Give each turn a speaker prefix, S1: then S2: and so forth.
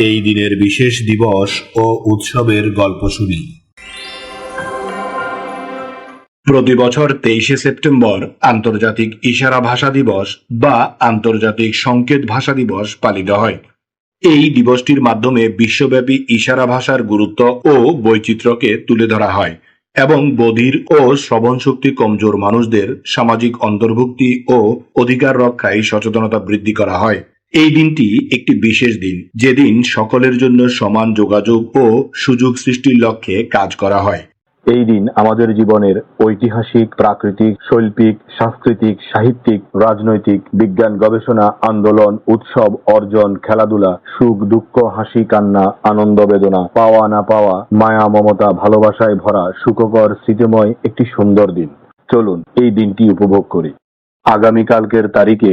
S1: এই দিনের বিশেষ দিবস ও উৎসবের গল্প শুনি। প্রতি বছর তেইশে সেপ্টেম্বর আন্তর্জাতিক ইশারা ভাষা দিবস বা আন্তর্জাতিক সংকেত ভাষা দিবস পালিত হয়। এই দিবসটির মাধ্যমে বিশ্বব্যাপী ইশারা ভাষার গুরুত্ব ও বৈচিত্র্যকে তুলে ধরা হয় এবং বধির ও শ্রবণ শক্তি কমজোর মানুষদের সামাজিক অন্তর্ভুক্তি ও অধিকার রক্ষায় সচেতনতা বৃদ্ধি করা হয়। এই দিনটি একটি বিশেষ দিন। যেদিন সকলের জন্য সমান যোগাযোগ ও সুযোগ সৃষ্টির লক্ষ্যে কাজ করা হয়।
S2: এই দিন আমাদের জীবনের ঐতিহাসিক, প্রাকৃতিক, শৈল্পিক, সাংস্কৃতিক, সাহিত্যিক, রাজনৈতিক, বিজ্ঞান, গবেষণা, আন্দোলন, উৎসব, অর্জন, খেলাধুলা, সুখ, দুঃখ, হাসি, কান্না, আনন্দ, বেদনা, পাওয়া, না পাওয়া, মায়া, মমতা, ভালোবাসায় ভরা, সুখকর, স্মৃতিময় একটি সুন্দর দিন। চলুন এই দিনটি উপভোগ করি। আগামীকালকের তারিখে